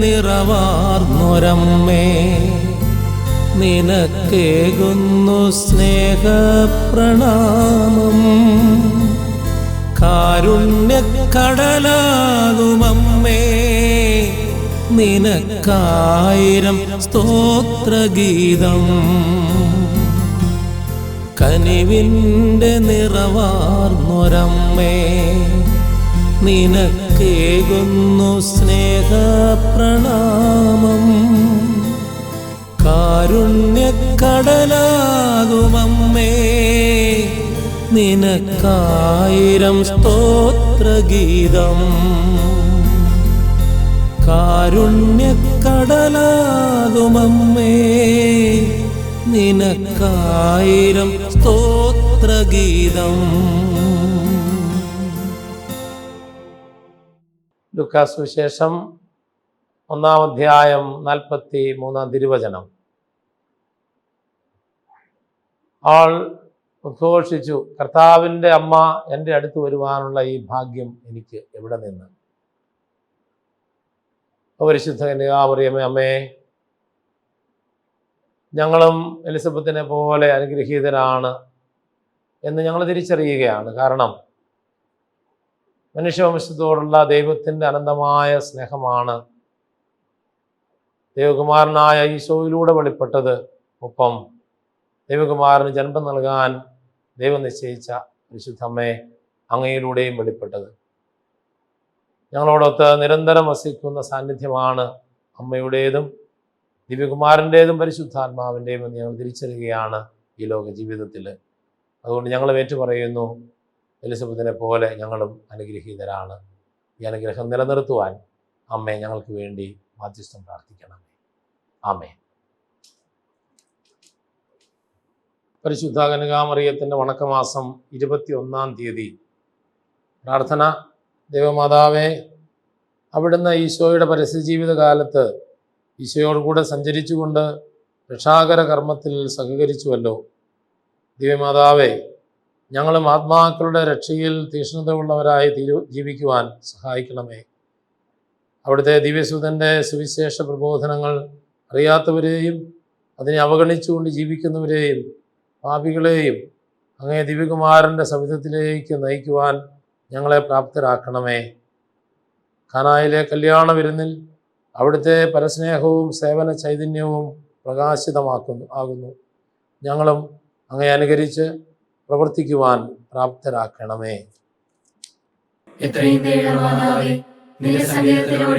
നിറവാർന്നൊരമ്മേ നിനക്കേകുന്നു സ്നേഹപ്രണാമം. കാരുണ്യക്കടലാകുമമ്മേ നിനക്കായിരം സ്തോത്രഗീതം. കനിവിന്റെ നിറവാർന്നൊരമ്മേ നിനക്കേകുന്നു സ്നേഹപ്രണാമം. കാരുണ്യക്കടലാകുമമ്മേ നിനക്കായിരം സ്തോത്രഗീതം. കാരുണ്യക്കടലാകുമമ്മേ നിനക്കായിരം സ്തോത്രഗീതം. Lucas വിശേഷം ഒന്നാം അധ്യായം നാൽപ്പത്തി മൂന്നാം തിരുവചനം. ആൾ ഉദ്ഘോഷിച്ചു കർത്താവിന്റെ അമ്മ എന്റെ അടുത്ത് വരുവാനുള്ള ഈ ഭാഗ്യം എനിക്ക് എവിടെ നിന്ന്? പരിശുദ്ധ കന്യകാമറിയമ്മേ അമ്മേ ഞങ്ങളും എലിസബത്തിനെ പോലെ അനുഗ്രഹീതരാണ് എന്ന് ഞങ്ങൾ തിരിച്ചറിയുകയാണ്. കാരണം മനുഷ്യവംശത്തോടുള്ള ദൈവത്തിന്റെ അനന്തമായ സ്നേഹമാണ്. ദൈവകുമാരനായ ഈശോയിലൂടെ വെളിപ്പെട്ടത് ഒപ്പം ദൈവകുമാരന് ജന്മം നൽകാൻ ദൈവം നിശ്ചയിച്ച വിശുദ്ധമ്മയെ അങ്ങയിലൂടെയും വെളിപ്പെട്ടത്. ഞങ്ങളോടൊത്ത് നിരന്തരം വസിക്കുന്ന സാന്നിധ്യമാണ് അമ്മയുടേതും ദിവ്യകുമാരന്റേതും പരിശുദ്ധാത്മാവിന്റെയും എന്ന് ഞങ്ങൾ തിരിച്ചറിയുകയാണ് ഈ ലോക ജീവിതത്തിൽ അതുകൊണ്ട് ഞങ്ങൾ ഏറ്റുപറയുന്നു എലിസബത്തിനെ പോലെ ഞങ്ങളും അനുഗ്രഹീതരാണ്. ഈ അനുഗ്രഹം നിലനിർത്തുവാൻ അമ്മേ ഞങ്ങൾക്ക് വേണ്ടി മാധ്യസ്ഥം പ്രാർത്ഥിക്കണം ആമേ പരിശുദ്ധ കനകാമറിയത്തിന്റെ വണക്കമാസം ഇരുപത്തി ഒന്നാം തീയതി പ്രാർത്ഥന. ദൈവമാതാവേ അവിടുന്ന് ഈശോയുടെ പരസ്യജീവിത കാലത്ത് ഈശോയോട് കൂടെ സഞ്ചരിച്ചുകൊണ്ട് രക്ഷാകര കർമ്മത്തിൽ സഹകരിച്ചുവല്ലോ. ദിവ്യമാതാവേ ഞങ്ങളും ആത്മാക്കളുടെ രക്ഷയിൽ തീഷ്ണത ഉള്ളവരായി തീരു ജീവിക്കുവാൻ സഹായിക്കണമേ. അവിടുത്തെ ദിവ്യസുതന്റെ സുവിശേഷ പ്രബോധനങ്ങൾ അറിയാത്തവരെയും അതിനെ അവഗണിച്ചുകൊണ്ട് ജീവിക്കുന്നവരെയും പാപികളെയും അങ്ങേ ദിവ്യകുമാരന്റെ സവിധത്തിലേക്ക് നയിക്കുവാൻ ഞങ്ങളെ പ്രാപ്തരാക്കണമേ. ഖനായിലെ കല്യാണ വിരുന്നിൽ അവിടുത്തെ പരസ്നേഹവും സേവന ചൈതന്യവും പ്രകാശിതമാക്കുന്നു ആകുന്നു. ഞങ്ങളും അങ്ങേ അനുകരിച്ച് പ്രവർത്തിക്കുവാൻ പ്രാപ്തരാക്കണമേ.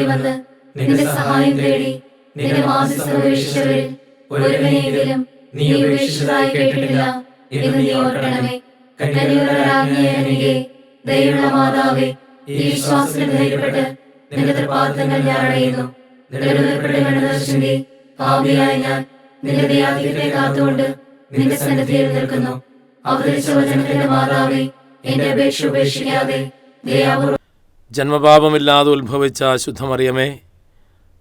വന്ന് സഹായം തേടി ഓർക്കണമേ. ഈ വിശ്വാസത്തിൽ ഞാൻ ഞാൻ നിന്റെ ദയാധികത്തെ കാത്തുകൊണ്ട് നിന്റെ സന്നിധിയിൽ നിൽക്കുന്നു. ജന്മപാപമില്ലാതെ ഉത്ഭവിച്ച ശുദ്ധമറിയമേ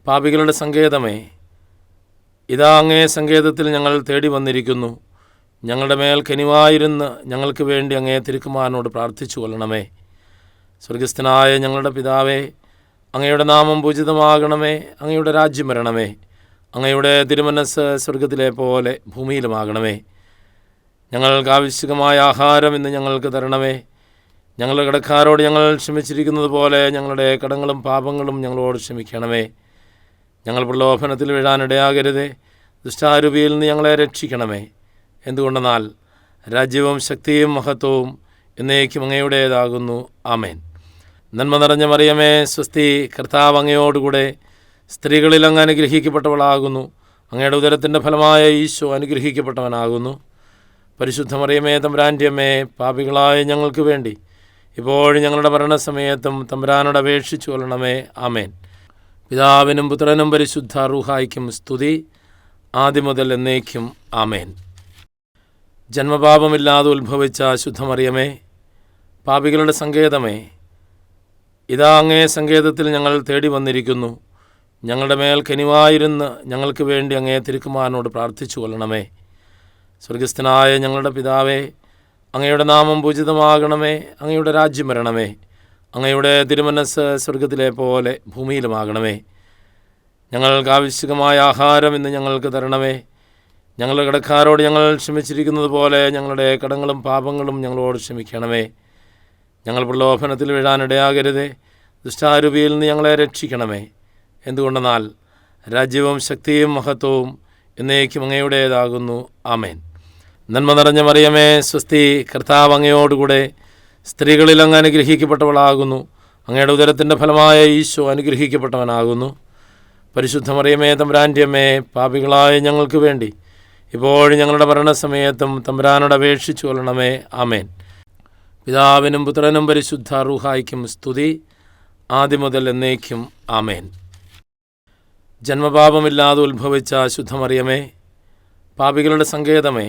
പാപികളുടെ സങ്കേതമേ ഇതാ അങ്ങേ സങ്കേതത്തിൽ ഞങ്ങൾ തേടി വന്നിരിക്കുന്നു. ഞങ്ങളുടെ മേൽ കനിവായിരുന്ന് ഞങ്ങൾക്ക് വേണ്ടി അങ്ങേ തിരുക്കുമാരനോട് പ്രാർത്ഥിച്ചു കൊള്ളണമേ. സ്വർഗസ്ഥനായ ഞങ്ങളുടെ പിതാവേ അങ്ങയുടെ നാമം പൂജിതമാകണമേ അങ്ങയുടെ രാജ്യം വരണമേ. അങ്ങയുടെ തിരുമനസ് സ്വർഗത്തിലെ പോലെ ഭൂമിയിലുമാകണമേ. ഞങ്ങൾക്ക് ആവശ്യകമായ ആഹാരം ഇന്ന് ഞങ്ങൾക്ക് തരണമേ. ഞങ്ങളുടെ കടക്കാരോട് ഞങ്ങൾ ക്ഷമിച്ചിരിക്കുന്നത് പോലെ ഞങ്ങളുടെ കടങ്ങളും പാപങ്ങളും ഞങ്ങളോട് ക്ഷമിക്കണമേ. ഞങ്ങൾ പ്രലോഭനത്തിൽ വീഴാനിടയാകരുതേ ദുഷ്ടാരൂപിയിൽ നിന്ന് ഞങ്ങളെ രക്ഷിക്കണമേ. എന്തുകൊണ്ടെന്നാൽ രാജ്യവും ശക്തിയും മഹത്വവും എന്നേക്കും അങ്ങയുടേതാകുന്നു. ആമേൻ. നന്മ നിറഞ്ഞ മറിയമേ സ്വസ്തി കർത്താവ് അങ്ങയോടുകൂടെ സ്ത്രീകളിൽ അങ്ങ് അനുഗ്രഹിക്കപ്പെട്ടവളാകുന്നു. അങ്ങയുടെ ഉദരത്തിന്റെ ഫലമായ ഈശോ അനുഗ്രഹിക്കപ്പെട്ടവനാകുന്നു. പരിശുദ്ധ മറിയമേ തമ്പുരാന്റെയമ്മേ പാപികളായ ഞങ്ങൾക്ക് വേണ്ടി. ഇപ്പോഴും ഞങ്ങളുടെ മരണസമയത്തും തമ്പുരാനോട് അപേക്ഷിച്ചു കൊള്ളണമേ. ആമേൻ. പിതാവിനും പുത്രനും പരിശുദ്ധ റൂഹായിക്കും സ്തുതി. ആദ്യം മുതൽ എന്നേക്കും ആമേൻ. ജന്മപാപമില്ലാതെ ഉത്ഭവിച്ച ശുദ്ധമറിയമേ പാപികളുടെ സങ്കേതമേ ഇതാ അങ്ങേ സങ്കേതത്തിൽ ഞങ്ങൾ തേടി വന്നിരിക്കുന്നു. ഞങ്ങളുടെ മേൽ കനിവായിരുന്ന് ഞങ്ങൾക്ക് വേണ്ടി അങ്ങേ തിരുക്കുമാരനോട് പ്രാർത്ഥിച്ചു കൊള്ളണമേ. സ്വർഗസ്ഥനായ ഞങ്ങളുടെ പിതാവേ അങ്ങയുടെ നാമം പൂജിതമാകണമേ അങ്ങയുടെ രാജ്യം വരണമേ അങ്ങയുടെ തിരുമനസ് സ്വർഗത്തിലെ പോലെ ഭൂമിയിലുമാകണമേ. ഞങ്ങൾക്ക് ആവശ്യമായ ആഹാരം ഇന്ന് ഞങ്ങൾക്ക് തരണമേ. ഞങ്ങളുടെ കടക്കാരോട് ഞങ്ങൾ ക്ഷമിച്ചിരിക്കുന്നത് പോലെ ഞങ്ങളുടെ കടങ്ങളും പാപങ്ങളും ഞങ്ങളോട് ക്ഷമിക്കണമേ. ഞങ്ങൾ പ്രലോഭനത്തിൽ വീഴാനിടയാകരുതേ ദുഷ്ടാരൂപിയിൽ നിന്ന് ഞങ്ങളെ രക്ഷിക്കണമേ. എന്തുകൊണ്ടെന്നാൽ രാജ്യവും ശക്തിയും മഹത്വവും എന്നേക്കും അങ്ങയുടേതാകുന്നു. ആമേൻ. നന്മ നിറഞ്ഞ മറിയമേ സ്വസ്തി കർത്താവ് അങ്ങയോടുകൂടെ സ്ത്രീകളിൽ അങ്ങ് അനുഗ്രഹിക്കപ്പെട്ടവളാകുന്നു. അങ്ങയുടെ ഉദരത്തിന്റെ ഫലമായ ഈശോ അനുഗ്രഹിക്കപ്പെട്ടവനാകുന്നു. പരിശുദ്ധ മറിയമേ തമ്പുരാന്റെയമ്മേ പാപികളായ ഞങ്ങൾക്ക് വേണ്ടി ഇപ്പോഴും ഞങ്ങളുടെ മരണസമയത്തും തമ്പുരാനോട് അപേക്ഷിച്ചു കൊള്ളണമേ. ആമേൻ. പിതാവിനും പുത്രനും പരിശുദ്ധ റൂഹായിക്കും സ്തുതി. ആദ്യം മുതൽ എന്നേക്കും ആമേൻ. ജന്മപാപമില്ലാതെ ഉത്ഭവിച്ച ശുദ്ധമറിയമേ പാപികളുടെ സങ്കേതമേ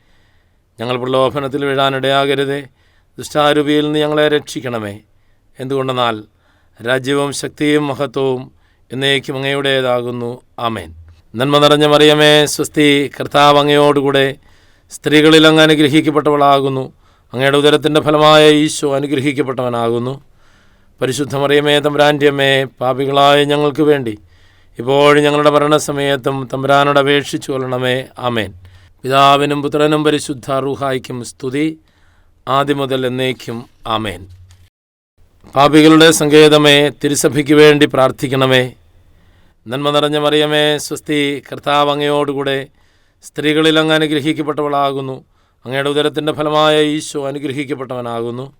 ഞങ്ങൾ പ്രലോഭനത്തിൽ വീഴാനിടയാകരുതേ. ദുഷ്ടാരൂപിയിൽ നിന്ന് ഞങ്ങളെ രക്ഷിക്കണമേ. എന്തുകൊണ്ടെന്നാൽ രാജ്യവും ശക്തിയും മഹത്വവും എന്നേക്കും അങ്ങയുടേതാകുന്നു. ആമേൻ. നന്മ നിറഞ്ഞ മറിയമേ സ്വസ്തി കർത്താവ് അങ്ങയോടുകൂടെ സ്ത്രീകളിൽ അങ്ങ് അനുഗ്രഹിക്കപ്പെട്ടവളാകുന്നു. അങ്ങയുടെ ഉദരത്തിന്റെ ഫലമായ ഈശോ അനുഗ്രഹിക്കപ്പെട്ടവനാകുന്നു. പരിശുദ്ധ മറിയമേ തമ്പുരാന്റെയമ്മേ പാപികളായ ഞങ്ങൾക്ക് വേണ്ടി ഇപ്പോഴും ഞങ്ങളുടെ മരണസമയത്തും തമ്പുരാനോട് അപേക്ഷിച്ചു കൊള്ളണമേ ആമേൻ. പിതാവിനും പുത്രനും പരിശുദ്ധ റൂഹായിക്കും സ്തുതി. ആദ്യം മുതൽ എന്നേക്കും ആമേൻ. പാപികളുടെ സങ്കേതമേ തിരുസഭയ്ക്ക് വേണ്ടി പ്രാർത്ഥിക്കണമേ. നന്മ നിറഞ്ഞ മറിയമേ സ്വസ്തി കർത്താവ് അങ്ങയോടുകൂടെ സ്ത്രീകളിൽ അങ്ങ് അനുഗ്രഹിക്കപ്പെട്ടവളാകുന്നു. അങ്ങയുടെ ഉദരത്തിന്റെ ഫലമായ ഈശോ അനുഗ്രഹിക്കപ്പെട്ടവനാകുന്നു.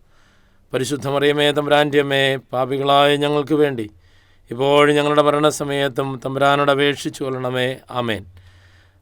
പരിശുദ്ധ മറിയമേ തമ്പുരാന്റിയമ്മേ പാപികളായ ഞങ്ങൾക്ക് വേണ്ടി ഇപ്പോഴും ഞങ്ങളുടെ മരണസമയത്തും തമ്പുരാനോട് അപേക്ഷിച്ചു കൊള്ളണമേ ആമേൻ.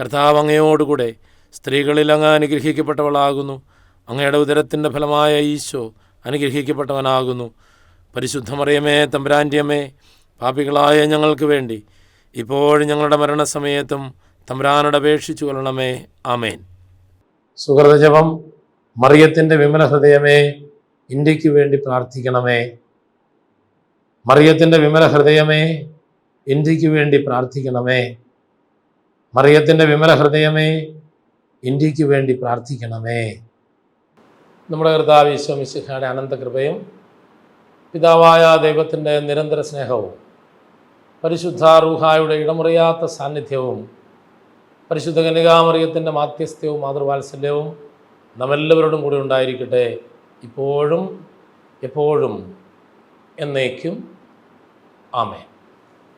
കർത്താവ് അങ്ങയോടുകൂടെ സ്ത്രീകളിൽ അങ്ങ് അനുഗ്രഹിക്കപ്പെട്ടവളാകുന്നു. അങ്ങയുടെ ഉദരത്തിന്റെ ഫലമായ ഈശോ അനുഗ്രഹിക്കപ്പെട്ടവനാകുന്നു. പരിശുദ്ധമറിയമേ മറിയമേ തമ്പുരാന്റെ പാപികളായ ഞങ്ങൾക്ക് വേണ്ടി ഇപ്പോഴും ഞങ്ങളുടെ മരണസമയത്തും തമ്പുരാനോട് അപേക്ഷിച്ചു കൊള്ളണമേ. ആമേൻ. സുഹൃതജപം മറിയത്തിന്റെ വിമല ഹൃദയമേ ഇന്ത്യയ്ക്ക് വേണ്ടി പ്രാർത്ഥിക്കണമേ. മറിയത്തിന്റെ വിമല ഹൃദയമേ ഇന്ത്യയ്ക്ക് വേണ്ടി പ്രാർത്ഥിക്കണമേ. മറിയത്തിന്റെ വിമല ഹൃദയമേ ഇന്ത്യയ്ക്ക് വേണ്ടി പ്രാർത്ഥിക്കണമേ. നമ്മുടെ കർത്താവ് ഈശോമിശിഖയുടെ അനന്തകൃപയും പിതാവായ ദൈവത്തിന്റെ നിരന്തര സ്നേഹവും പരിശുദ്ധ റൂഹായുടെ ഇടമുറിയാത്ത സാന്നിധ്യവും പരിശുദ്ധ കന്യകാമറിയത്തിന്റെ മാധ്യസ്ഥ്യവും മാതൃവാത്സല്യവും നമ്മെല്ലാവരോടും കൂടി ഉണ്ടായിരിക്കട്ടെ. ഇപ്പോഴും എപ്പോഴും എന്നേക്കും. ആമേൻ.